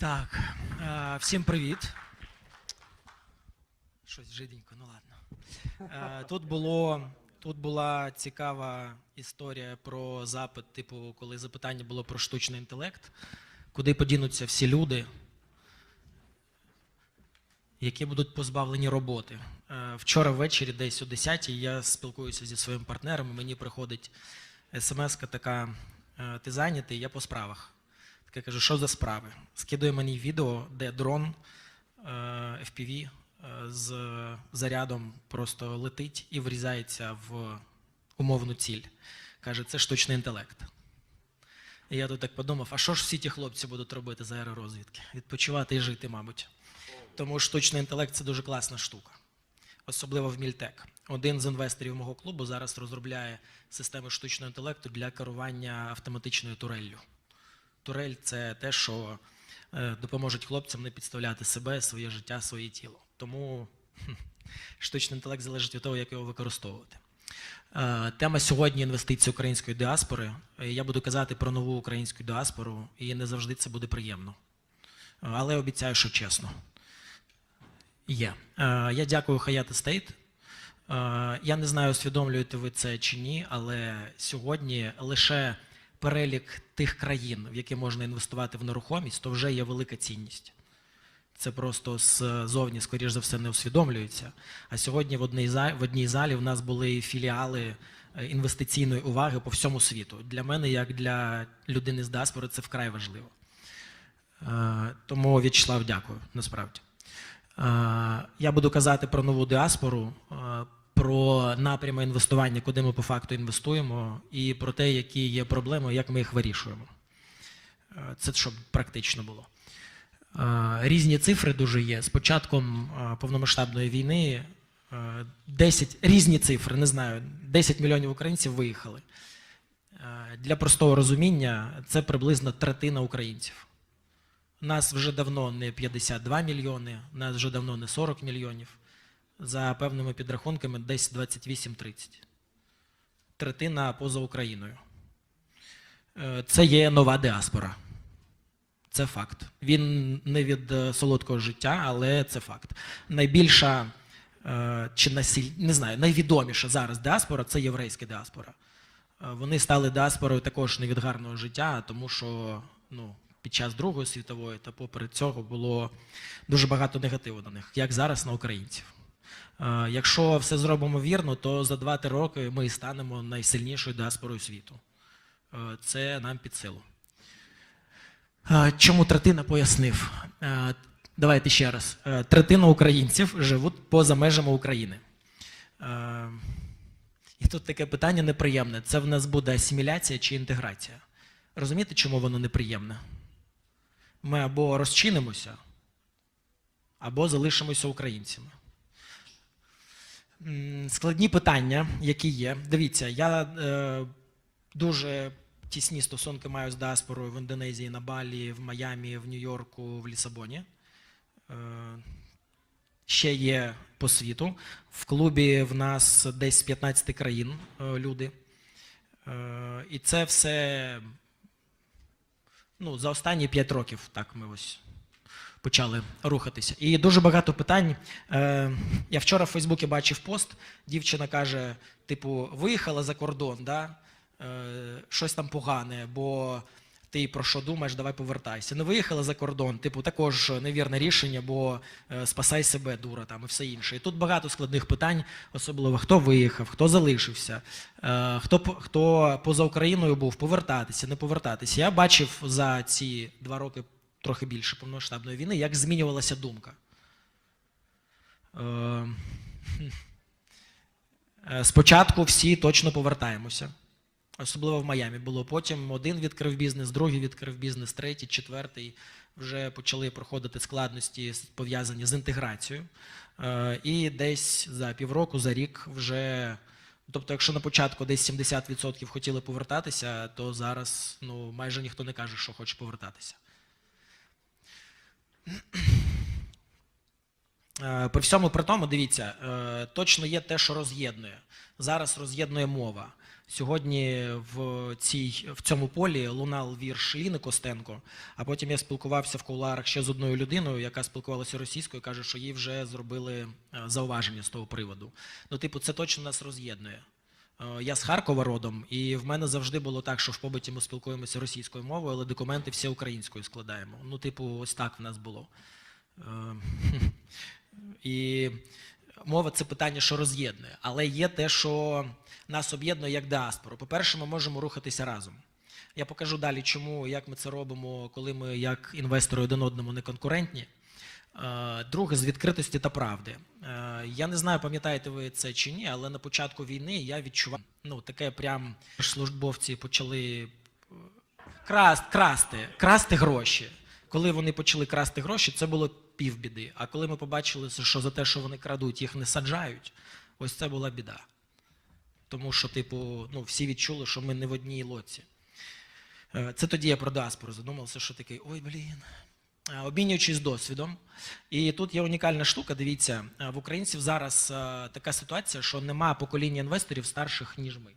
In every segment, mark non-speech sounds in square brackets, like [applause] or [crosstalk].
Так, всім привіт. Щось жиденько, ну ладно. Тут було. Тут була цікава історія про запит, типу, коли запитання було про штучний інтелект, куди подінуться всі люди, які будуть позбавлені роботи. Вчора ввечері, десь о 10 я спілкуюся зі своїм партнером, мені приходить смс така: е, ти зайнятий, я по справах. Так я кажу, що за справи? Скидує мені відео, де дрон е, FPV е, з зарядом просто летить і врізається в умовну ціль. Каже, це штучний інтелект. І я тут так подумав, а що ж всі ті хлопці будуть робити з аеророзвідки? Відпочивати і жити, мабуть. Тому штучний інтелект це дуже класна штука, особливо в Мільтек. Один з інвесторів мого клубу зараз розробляє системи штучного інтелекту для керування автоматичною туреллю. Турель це те, що е, допоможе хлопцям не підставляти себе, своє життя, своє тіло. Тому штучний інтелект залежить від того, як його використовувати. Е, Тема сьогодні інвестиції української діаспори. Е, Я буду казати про нову українську діаспору, і не завжди це буде приємно. Але обіцяю, що чесно. Є. Я дякую Хаят Естейт. Е, Я не знаю, усвідомлюєте ви це чи ні, але сьогодні лише перелік тих країн, в які можна інвестувати в нерухомість, то вже є велика цінність. Це просто ззовні, скоріш за все, не усвідомлюється. А сьогодні в одній залі, в одній залі в нас були філіали е, інвестиційної уваги по всьому світу. Для мене, як для людини з діаспори, це вкрай важливо. Е, Тому В'ячеслав, дякую, насправді. Е, Я буду казати про нову діаспору, про напрями інвестування, куди ми по факту інвестуємо, і про те, які є проблеми, як ми їх вирішуємо. Е, Це щоб практично було. Е, Різні цифри дуже є. З початком е, повномасштабної війни е, 10, різні цифри, не знаю, 10 мільйонів українців виїхали. Для простого розуміння це приблизно третина українців. Нас вже давно не 52 мільйони, нас вже давно не 40 мільйонів. За певними підрахунками, десь 28-30. Третина поза Україною. Е, Це є нова діаспора. Це факт. Він не від е, солодкого життя, але це факт. Найбільша е, чи насіль... не знаю, найвідоміша зараз діаспора це єврейська діаспора. Вони стали діаспорою також не від гарного життя, тому що ну, під час Другої світової та попри цього було дуже багато негативу на них, як зараз на українців. Е, Якщо все зробимо вірно, то за 2-3 роки ми станемо найсильнішою діаспорою світу. Е, Це нам під силу. Е, Чому третина пояснив? Давайте ще раз. Третина українців живуть поза межами України. І тут таке питання неприємне: це в нас буде асиміляція чи інтеграція? Розумієте, чому воно неприємне? Ми або розчинимося, або залишимося українцями. Складні питання, які є. Дивіться, я е, дуже тісні стосунки маю з діаспорою в Індонезії, на Балі, в Майамі, в Нью-Йорку, в Лісабоні. Е, ще є по світу. В клубі в нас десь з 15 країн е, люди. Е, і це все ну, за останні 5 років так ми ось почали рухатися. І дуже багато питань. Е, я вчора в Фейсбуці бачив пост, дівчина каже: типу, виїхала за кордон, да? е, щось там погане, бо ти про що думаєш, давай повертайся. Не виїхала за кордон, типу, також невірне рішення, бо е, спасай себе, дура, там і все інше. І тут багато складних питань, особливо хто виїхав, хто залишився, хто, хто поза Україною був, повертатися, не повертатися. Я бачив за ці два роки трохи більше повномасштабної війни, як змінювалася думка. Е, Е, Спочатку всі точно повертаємося. Особливо в Майамі було. Потім один відкрив бізнес, другий відкрив бізнес, третій, четвертий. Вже почали проходити складності, пов'язані з інтеграцією. Е, І десь за півроку, за рік вже. Тобто, якщо на початку десь 70% хотіли повертатися, то зараз ну, майже ніхто не каже, що хоче повертатися. Е, При всьому при тому, дивіться, е, точно є те, що роз'єднує. Зараз роз'єднує мова. Сьогодні в, цій, в цьому полі лунав вірш Ліни Костенко, а потім я спілкувався в кулуарах ще з одною людиною, яка спілкувалася російською, каже, що їй вже зробили е, зауваження з того приводу. Ну, типу, це точно нас роз'єднує. Е, Я з Харкова родом, і в мене завжди було так, що в побуті ми спілкуємося російською мовою, але документи всі українською складаємо. Ну, типу, ось так в нас було. Е, [laughs] І мова це питання, що роз'єднує. Але є те, що нас об'єднує як діаспору. По-перше, ми можемо рухатися разом. Я покажу далі, чому, як ми це робимо, коли ми як інвестори один одному не конкурентні. Е, Друге, з відкритості та правди. Е, Я не знаю, пам'ятаєте ви це чи ні, але на початку війни я відчував, ну таке прям службовці почали е, краст, красти, красти гроші. Коли вони почали красти гроші, це було півбіди. А коли ми побачили, що за те, що вони крадуть, їх не саджають, ось це була біда. Тому що, типу, ну, всі відчули, що ми не в одній лодці. Е, Це тоді я про діаспору задумався, що такий, ой, блін. Е, Обмінюючись досвідом. І тут є унікальна штука. Дивіться, е, в українців зараз е, така ситуація, що нема покоління інвесторів старших, ніж ми.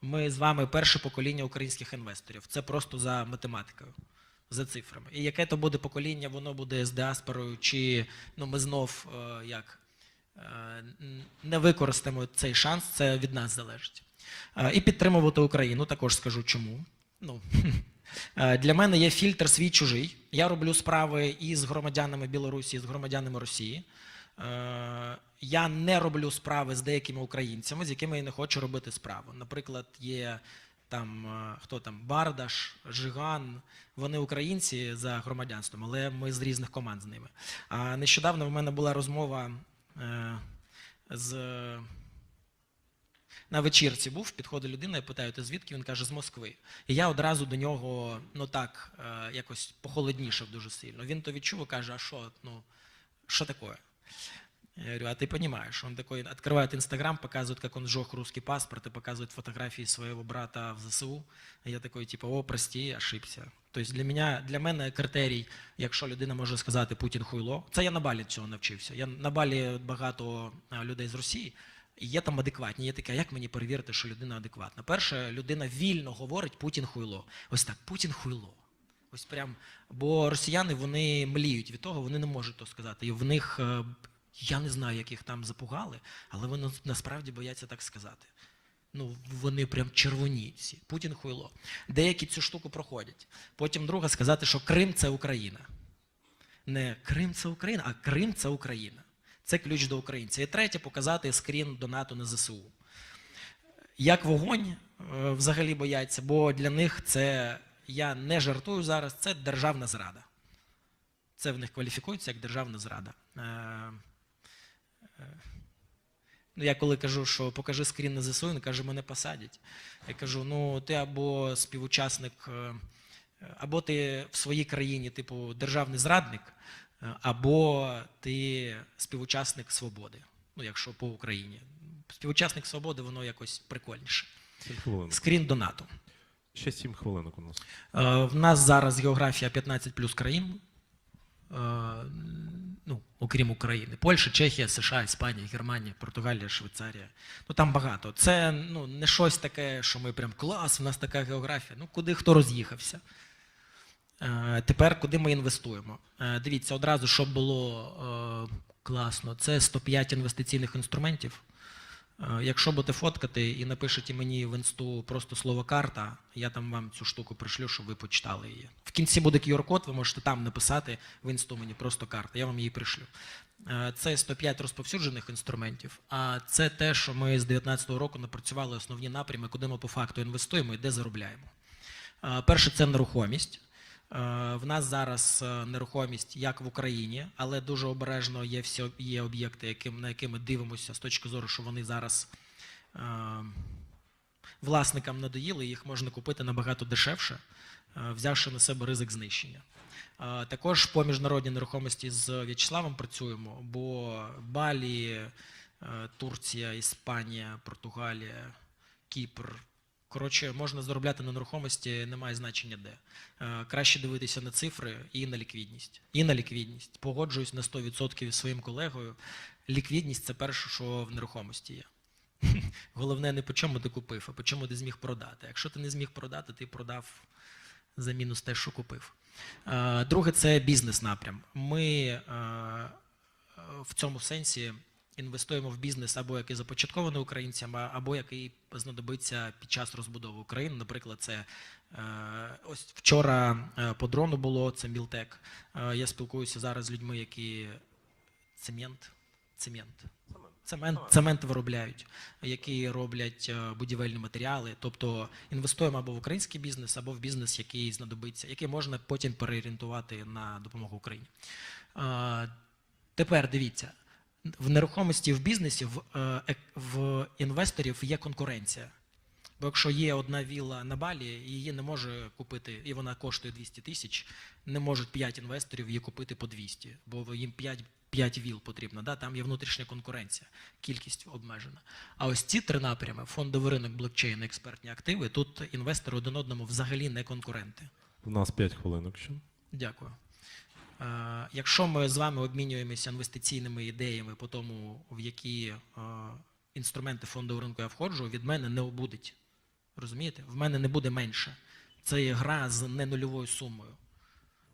Ми з вами перше покоління українських інвесторів. Це просто за математикою, за цифрами. І яке то буде покоління, воно буде з діаспорою, чи ну, ми знов як не використаємо цей шанс, це від нас залежить. І підтримувати Україну, також скажу чому. Ну, [laughs] для мене є фільтр свій чужий. Я роблю справи і з громадянами Білорусі, і з громадянами Росії. Е, Я не роблю справи з деякими українцями, з якими я не хочу робити справу. Наприклад, є там е, хто там Бардаш, Жиган. Вони українці за громадянством, але ми з різних команд з ними. А нещодавно в мене була розмова е, з на вечірці був, підходить людина, я питаю, ти звідки? Він каже, з Москви. І я одразу до нього, ну так, е, якось похолоднішав дуже сильно. Він то відчув і каже, а що, ну, що таке? Я говорю, а ты понимаешь, он такой открывает Инстаграм, показывает, как он сжег русский паспорт и показывает фотографии своего брата в ЗСУ. А я такой, типу, о, прости, ошибся. Тобто для мене, для мене критерій, якщо людина може сказати Путін хуйло, це я на Балі цього навчився. Я на Балі багато а, людей з Росії, і є там адекватні. Є таке, як мені перевірити, що людина адекватна? Перше, людина вільно говорить Путін хуйло. Ось так, Путін хуйло. Ось прям, бо росіяни вони мліють від того, вони не можуть то сказати. І в них е, я не знаю, як їх там запугали, але вони насправді бояться так сказати. Ну, вони прям червоні всі. Путін хуйло. Деякі цю штуку проходять. Потім друга сказати, що Крим це Україна. Не Крим це Україна, а Крим це Україна. Це ключ до українця. І третє показати скрін до НАТО на ЗСУ. Як вогонь е, взагалі бояться, бо для них це, я не жартую зараз, це державна зрада. Це в них кваліфікується як державна зрада. Е, е, Ну, я коли кажу, що покажи скрін на ЗСУ, він каже, мене посадять. Я кажу, ну ти або співучасник, або ти в своїй країні, типу, державний зрадник, або ти співучасник свободи. Ну, якщо по Україні. Співучасник свободи, воно якось прикольніше. Скрін до НАТО. Ще сім хвилинок у нас. Е, В нас зараз географія 15 плюс країн, е, ну, окрім України. Польща, Чехія, США, Іспанія, Германія, Португалія, Швейцарія. Ну там багато. Це ну, не щось таке, що ми прям клас, у нас така географія. Ну, куди хто роз'їхався. Е, Тепер куди ми інвестуємо? Е, Дивіться, одразу, щоб було е, класно, це 105 інвестиційних інструментів. Якщо будете фоткати і напишете мені в інсту просто слово карта, я там вам цю штуку пришлю, щоб ви почитали її. В кінці буде QR-код, ви можете там написати в інсту мені просто карта, я вам її пришлю. Це 105 розповсюджених інструментів, а це те, що ми з 2019 року напрацювали основні напрями, куди ми по факту інвестуємо і де заробляємо. Перше це нерухомість. Е, В нас зараз е, нерухомість як в Україні, але дуже обережно є всі є об'єкти, яким, на які ми дивимося з точки зору, що вони зараз е, власникам надоїли, їх можна купити набагато дешевше, е, взявши на себе ризик знищення. Е, Також по міжнародній нерухомості з В'ячеславом працюємо, бо Балі, е, Турція, Іспанія, Португалія, Кіпр, Коротше, можна заробляти на нерухомості, немає значення де. Е, Краще дивитися на цифри і на ліквідність. І на ліквідність. Погоджуюсь на 100% із своїм колегою. Ліквідність це перше, що в нерухомості є. [laughs] Головне не по чому ти купив, а по чому ти зміг продати. Якщо ти не зміг продати, ти продав за мінус те, що купив. Е, Друге, це бізнес-напрям. Ми е, е, в цьому сенсі інвестуємо в бізнес або який започаткований українцями, або який знадобиться під час розбудови України. Наприклад, це е, ось вчора е, по дрону було це Мілтек. Е, Я спілкуюся зараз з людьми, які цемент, цемент. Цемент, цемент виробляють, які роблять будівельні матеріали. Тобто інвестуємо або в український бізнес, або в бізнес, який знадобиться, який можна потім переорієнтувати на допомогу Україні. Тепер дивіться, в нерухомості в бізнесі в, е, в інвесторів є конкуренція. Бо якщо є одна вілла на балі, її не може купити, і вона коштує 200 тисяч, не можуть 5 інвесторів її купити по 200, бо їм 5, 5 віл потрібно. Да? Там є внутрішня конкуренція, кількість обмежена. А ось ці три напрями: фондовий ринок, блокчейн, експертні активи, тут інвестори один одному взагалі не конкуренти. У нас 5 хвилинок ще. Дякую. Е, Якщо ми з вами обмінюємося інвестиційними ідеями по тому, в які е, інструменти фондового ринку я входжу, від мене не обудить. Розумієте? В мене не буде менше. Це є гра з ненульовою сумою.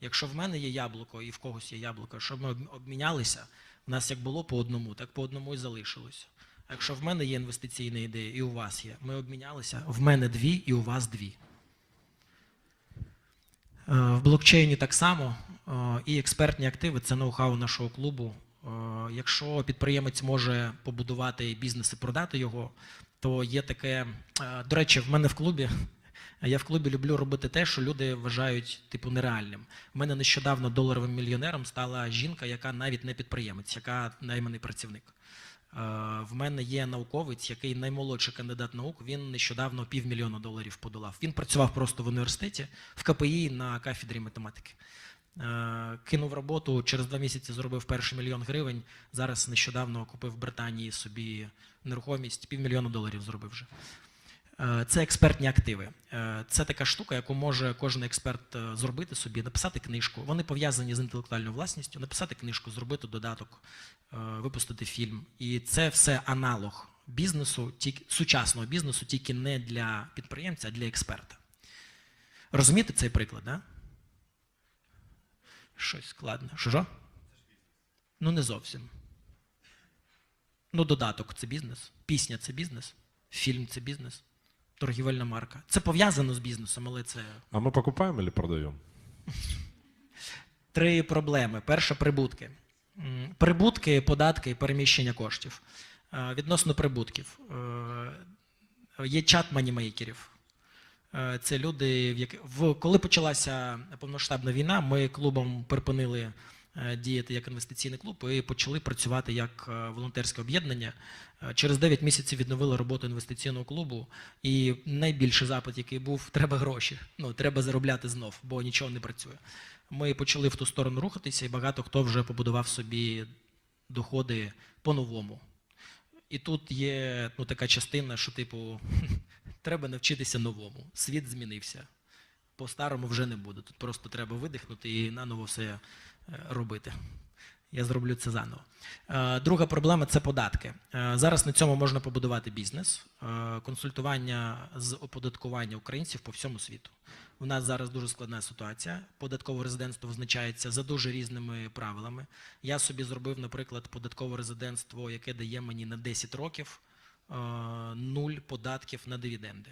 Якщо в мене є яблуко і в когось є яблуко, щоб ми обмінялися, в нас як було по одному, так по одному і залишилося. А якщо в мене є інвестиційна ідея і у вас є, ми обмінялися, в мене дві і у вас дві. Е, В блокчейні так само е, і експертні активи це ноу-хау нашого клубу. Е, Якщо підприємець може побудувати бізнес і продати його, то є таке. До речі, в мене в клубі. [laughs] Я в клубі люблю робити те, що люди вважають типу нереальним. У мене нещодавно доларовим мільйонером стала жінка, яка навіть не підприємець, яка найманий працівник. Е, В мене є науковець, який наймолодший кандидат наук. Він нещодавно півмільйона доларів подолав. Він працював просто в університеті в КПІ на кафедрі математики. Е, Кинув роботу, через два місяці зробив перший мільйон гривень. Зараз нещодавно купив в Британії собі нерухомість, півмільйона доларів зробив вже. Е, Це експертні активи. Е, Це така штука, яку може кожен експерт е, зробити собі, написати книжку. Вони пов'язані з інтелектуальною власністю, написати книжку, зробити додаток, випустити фільм. І це все аналог бізнесу, тільки сучасного бізнесу, тільки не для підприємця, а для експерта. Розумієте цей приклад, да? Щось складне. Що? що? Ну, не зовсім. Ну, додаток це бізнес, пісня це бізнес, фільм це бізнес, торгівельна марка. Це пов'язано з бізнесом, але це А мы покупаем или продаем? три проблеми. Перша прибутки. Прибутки, податки і переміщення коштів. Е, Відносно прибутків. Е, Є чат манімейкерів. Е, Це люди, в які... коли почалася повноштабна війна, ми клубом припинили діяти як інвестиційний клуб і почали працювати як е, волонтерське об'єднання. Е, Через 9 місяців відновили роботу інвестиційного клубу. І найбільший запит, який був, [laughs] треба гроші. Ну, треба заробляти знов, бо нічого не працює. Ми почали в ту сторону рухатися, і багато хто вже побудував собі доходи по-новому. І тут є ну, така частина, що, типу, [laughs] треба навчитися новому. Світ змінився. По-старому вже не буде. Тут просто треба видихнути і наново все е, робити. Я зроблю це заново. Е, Друга проблема це податки. Е, Зараз на цьому можна побудувати бізнес, е, консультування з оподаткування українців по всьому світу. У нас зараз дуже складна ситуація. Податкове резидентство визначається за дуже різними правилами. Я собі зробив, наприклад, податкове резидентство, яке дає мені на 10 років нуль податків на дивіденди.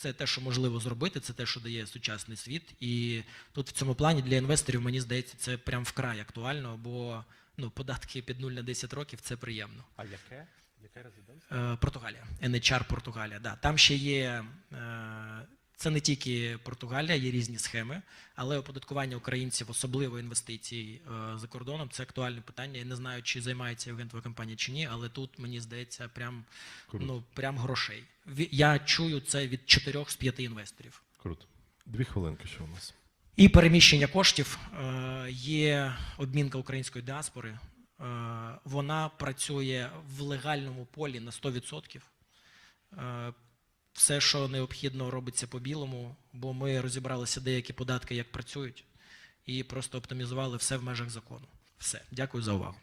Це те, що можливо зробити, це те, що дає сучасний світ. І тут в цьому плані для інвесторів, мені здається, це прям вкрай актуально, бо ну, податки під 0 на 10 років це приємно. А яке? Яке резиденція? Е, Португалія, NHR Португалія. Да. Там ще є. е, Це не тільки Португалія, є різні схеми, але оподаткування українців, особливо інвестицій е, за кордоном, це актуальне питання. Я не знаю, чи займається твоя компанія чи ні, але тут мені здається, прям, Круто. ну, прям грошей. Я чую це від 4 з 5 інвесторів. Круто. Дві хвилинки ще у нас. І переміщення коштів Е, є обмінка української діаспори. Е, Вона працює в легальному полі на 100%. Все, що необхідно, робиться по-білому, бо ми розібралися деякі податки, як працюють, і просто оптимізували все в межах закону. Все. Дякую за увагу.